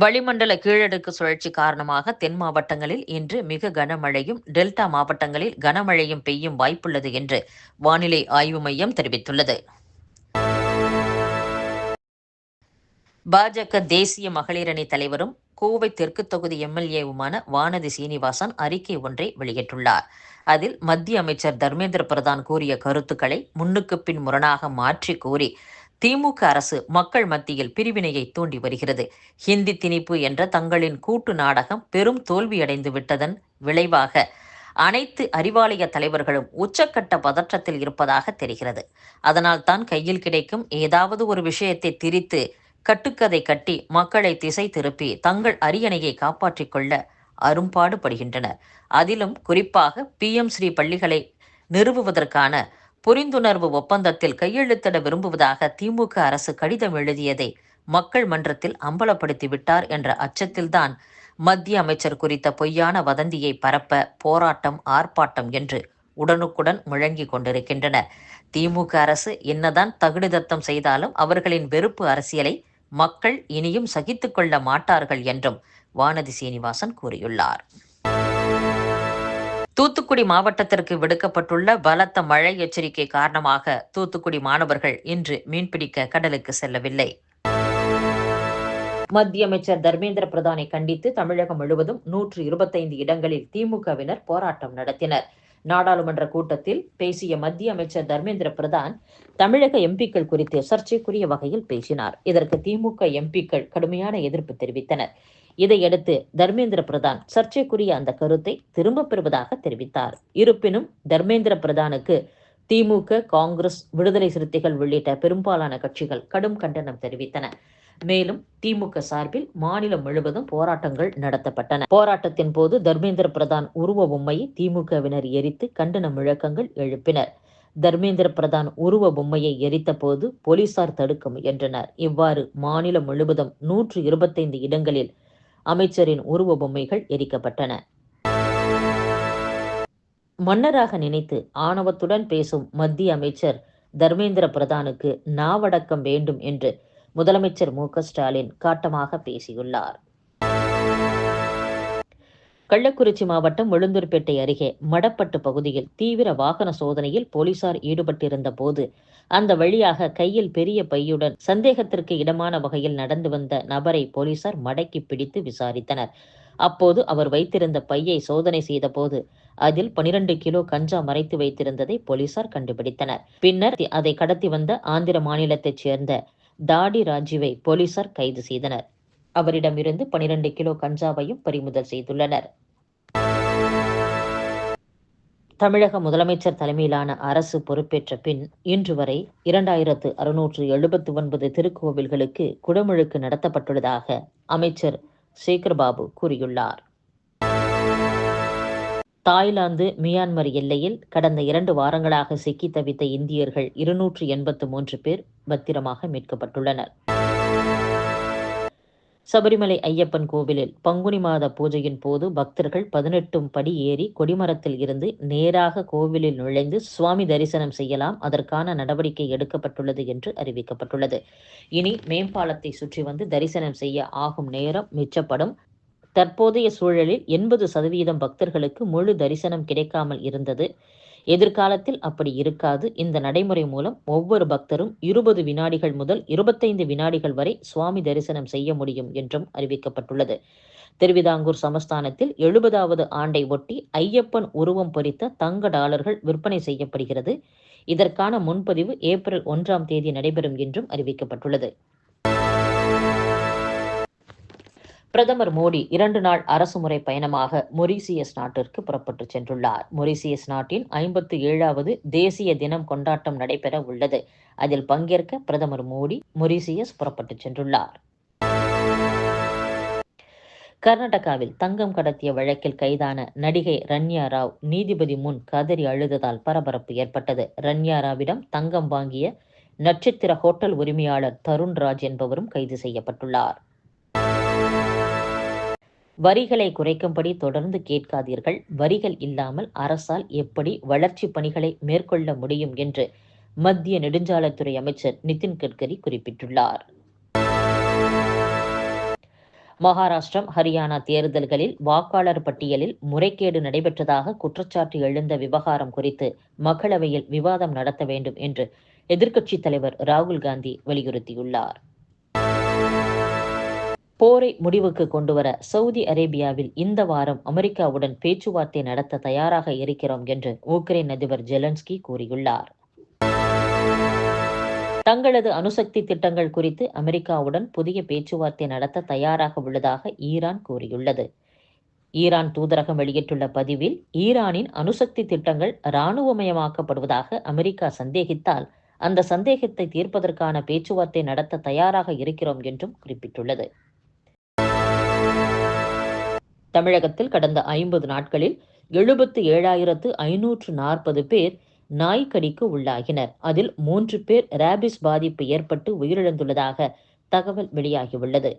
வளிமண்டல கீழடுக்கு சுழற்சி காரணமாக தென் மாவட்டங்களில் இன்று மிக கனமழையும் டெல்டா மாவட்டங்களில் கனமழையும் பெய்யும் வாய்ப்புள்ளது என்று வானிலை ஆய்வு மையம் தெரிவித்துள்ளது. பாஜக தேசிய மகளிரணி தலைவரும் கோவை தெற்கு தொகுதி எம்எல்ஏவுமான வானதி சீனிவாசன் அறிக்கை ஒன்றை வெளியிட்டுள்ளார். அதில் மத்திய அமைச்சர் தர்மேந்திர பிரதான் கூறிய கருத்துக்களை முன்னுக்கு பின் முரணாக மாற்றி கூறி திமுக அரசு மக்கள் மத்தியில் பிரிவினையை தூண்டி வருகிறது. ஹிந்தி திணிப்பு என்ற தங்களின் கூட்டு நாடகம் பெரும் தோல்வியடைந்து விட்டதன் விளைவாக அனைத்து அறிவாலய தலைவர்களும் உச்சக்கட்ட பதற்றத்தில் இருப்பதாக தெரிகிறது. அதனால் தான் கையில் கிடைக்கும் ஏதாவது ஒரு விஷயத்தை திரித்து கட்டுக்கதை கட்டி மக்களை திசை திருப்பி தங்கள் அரியணையை காப்பாற்றிக் கொள்ள அரும்பாடுபடுகின்றனர். அதிலும் குறிப்பாக பி எம் ஸ்ரீ பள்ளிகளை நிறுவுவதற்கான புரிந்துணர்வு ஒப்பந்தத்தில் கையெழுத்திட விரும்புவதாக திமுக அரசு கடிதம் எழுதியதை மக்கள் மன்றத்தில் அம்பலப்படுத்தி விட்டார் என்ற அச்சத்தில்தான் மத்திய அமைச்சர் குறித்த பொய்யான வதந்தியை பரப்ப போராட்டம் ஆர்ப்பாட்டம் என்று உடனுக்குடன் முழங்கிக் கொண்டிருக்கின்றனர் திமுக அரசு என்னதான் தகுடுதத்தம் செய்தாலும் அவர்களின் வெறுப்பு அரசியலை மக்கள் இனியும் சகித்துக்கொள்ள மாட்டார்கள் என்றும் வானதி சீனிவாசன் கூறியுள்ளார். தூத்துக்குடி மாவட்டத்திற்கு விடுக்கப்பட்டுள்ள பலத்த மழை எச்சரிக்கை காரணமாக தூத்துக்குடி மாணவர்கள் இன்று மீன்பிடிக்க கடலுக்கு செல்லவில்லை. மத்திய அமைச்சர் தர்மேந்திர பிரதானை கண்டித்து தமிழகம் முழுவதும் நூற்று இருபத்தைந்து இடங்களில் திமுகவினர் போராட்டம் நடத்தினர். நாடாளுமன்ற கூட்டத்தில் பேசிய மத்திய அமைச்சர் தர்மேந்திர பிரதான் தமிழக எம்பிக்கள் குறித்து சர்ச்சைக்குரிய வகையில் பேசினார். இதற்கு திமுக எம்பிக்கள் கடுமையான எதிர்ப்பு தெரிவித்தனர். இதையடுத்து தர்மேந்திர பிரதான் சர்ச்சைக்குரிய அந்த கருத்தை திரும்ப பெறுவதாக தெரிவித்தார். இருப்பினும் தர்மேந்திர பிரதானுக்கு திமுக காங்கிரஸ் விடுதலை சிறுத்தைகள் உள்ளிட்ட பெரும்பாலான கட்சிகள் கடும் கண்டனம் தெரிவித்தன. மேலும் திமுக சார்பில் மாநிலம் முழுவதும் போராட்டங்கள் நடத்தப்பட்டன. போராட்டத்தின் போது தர்மேந்திர பிரதான் உருவ பொம்மையை திமுகவினர் எரித்து கண்டன முழக்கங்கள் எழுப்பினர். தர்மேந்திர பிரதான் உருவ பொம்மையை எரித்த போது போலீசார் தடுக்க முயன்றனர். இவ்வாறு மாநிலம் முழுவதும் நூற்று இருபத்தைந்து இடங்களில் அமைச்சரின் உருவ பொம்மைகள் எரிக்கப்பட்டன. மன்னராக நினைத்து ஆணவத்துடன் பேசும் மத்திய அமைச்சர் தர்மேந்திர பிரதானுக்கு நாவடக்கம் வேண்டும் என்று முதலமைச்சர் மு ஸ்டாலின் காட்டமாக பேசியுள்ளார். கள்ளக்குறிச்சி மாவட்டம் உளுந்தூர்பேட்டை அருகே மடப்பட்டு பகுதியில் தீவிர வாகன சோதனையில் போலீசார் ஈடுபட்டிருந்த போது அந்த வழியாக கையில் பெரிய பையுடன் சந்தேகத்திற்கு இடமான வகையில் நடந்து வந்த நபரை போலீசார் மடக்கி பிடித்து விசாரித்தனர். அப்போது அவர் வைத்திருந்த பையை சோதனை செய்தபோது அதில் பனிரெண்டு கிலோ கஞ்சா மறைத்து வைத்திருந்ததை போலீசார் கண்டுபிடித்தனர். பின்னர் அதை கடத்தி வந்த ஆந்திர மாநிலத்தைச் சேர்ந்த தாடி ராஜுவை போலீசார் கைது செய்தனர். அவரிடமிருந்து பனிரெண்டு கிலோ கஞ்சாவையும் பறிமுதல் செய்துள்ளனர். தமிழக முதலமைச்சர் தலைமையிலான அரசு பொறுப்பேற்ற பின் இன்று வரை இரண்டாயிரத்து அறுநூற்று எழுபத்து ஒன்பது திருக்கோவில்களுக்கு குடமுழுக்கு நடத்தப்பட்டுள்ளதாக அமைச்சர் சேகர்பாபு கூறியுள்ளார். தாய்லாந்து மியான்மர் எல்லையில் கடந்த இரண்டு வாரங்களாக சிக்கி தவித்த இந்தியர்கள் இருநூற்று எண்பத்து மூன்று பேர் பத்திரமாக மீட்கப்பட்டுள்ளனர். சபரிமலை ஐயப்பன் கோவிலில் பங்குனி மாத பூஜையின் போது பக்தர்கள் பதினெட்டும் படி ஏறி கொடிமரத்தில் இருந்து நேராக கோவிலில் நுழைந்து சுவாமி தரிசனம் செய்யலாம். அதற்கான நடவடிக்கை எடுக்கப்பட்டுள்ளது என்று அறிவிக்கப்பட்டுள்ளது. இனி மேம்பாலத்தை சுற்றி வந்து தரிசனம் செய்ய ஆகும் நேரம் மிச்சப்படும். தற்போதைய சூழலில் எண்பது சதவீதம் பக்தர்களுக்கு முழு தரிசனம் கிடைக்காமல் இருந்தது. எதிர்காலத்தில் அப்படி இருக்காது. இந்த நடைமுறை மூலம் ஒவ்வொரு பக்தரும் இருபது வினாடிகள் முதல் இருபத்தைந்து வினாடிகள் வரை சுவாமி தரிசனம் செய்ய முடியும் என்றும் அறிவிக்கப்பட்டுள்ளது. திருவிதாங்கூர் சமஸ்தானத்தில் எழுபதாவது ஆண்டை ஒட்டி ஐயப்பன் உருவம் பொறித்த தங்க டாலர்கள் விற்பனை செய்யப்படுகிறது. இதற்கான முன்பதிவு ஏப்ரல் ஒன்றாம் தேதி நடைபெறும் என்றும் அறிவிக்கப்பட்டுள்ளது. பிரதமர் மோடி இரண்டு நாள் அரசுமுறை பயணமாக மொரீசியஸ் நாட்டிற்கு புறப்பட்டு சென்றுள்ளார். மொரீசியஸ் நாட்டின் ஐம்பத்து ஏழாவது தேசிய தினம் கொண்டாட்டம் நடைபெற உள்ளது. அதில் பங்கேற்க பிரதமர் மோடி மொரீசியஸ் புறப்பட்டு சென்றுள்ளார். கர்நாடகாவில் தங்கம் கடத்திய வழக்கில் கைதான நடிகை ரன்யா ராவ் நீதிபதி முன் கதறி அழுததால் பரபரப்பு ஏற்பட்டது. ரன்யா ராவிடம் தங்கம் வாங்கிய நட்சத்திர ஹோட்டல் உரிமையாளர் தருண் ராஜ் என்பவரும் கைது செய்யப்பட்டுள்ளார். வரிகளை குறைக்கும்படி தொடர்ந்து கேட்காதீர்கள். வரிகள் இல்லாமல் அரசால் எப்படி வளர்ச்சி பணிகளை மேற்கொள்ள முடியும் என்று மத்திய நெடுஞ்சாலைத்துறை அமைச்சர் நிதின் கட்கரி குறிப்பிட்டுள்ளார். மகாராஷ்டிரம் ஹரியானா தேர்தல்களில் வாக்காளர் பட்டியலில் முறைகேடு நடைபெற்றதாக குற்றச்சாட்டு எழுந்த விவகாரம் குறித்து மக்களவையில் விவாதம் நடத்த வேண்டும் என்று எதிர்க்கட்சித் தலைவர் ராகுல் காந்தி வலியுறுத்தியுள்ளார். போரை முடிவுக்கு கொண்டுவர சவுதி அரேபியாவில் இந்த வாரம் அமெரிக்காவுடன் பேச்சுவார்த்தை நடத்த தயாராக இருக்கிறோம் என்று உக்ரைன் அதிபர் ஜெலன்ஸ்கி கூறியுள்ளார். தங்களது அணுசக்தி திட்டங்கள் குறித்து அமெரிக்காவுடன் புதிய பேச்சுவார்த்தை நடத்த தயாராக உள்ளதாக ஈரான் கூறியுள்ளது. ஈரான் தூதரகம் வெளியிட்டுள்ள பதிவில் ஈரானின் அணுசக்தி திட்டங்கள் இராணுவமயமாக்கப்படுவதாக அமெரிக்கா சந்தேகித்தால் அந்த சந்தேகத்தை தீர்ப்பதற்கான பேச்சுவார்த்தை நடத்த தயாராக இருக்கிறோம் என்றும் குறிப்பிட்டுள்ளது. தமிழகத்தில் கடந்த ஐம்பது நாட்களில் எழுபத்து ஏழாயிரத்து ஐநூற்று நாற்பது பேர் நாய்க்கடிக்கு உள்ளாகினர். அதில் மூன்று பேர் ரேபிஸ் பாதிப்பு ஏற்பட்டு உயிரிழந்துள்ளதாக தகவல் வெளியாகியுள்ளது.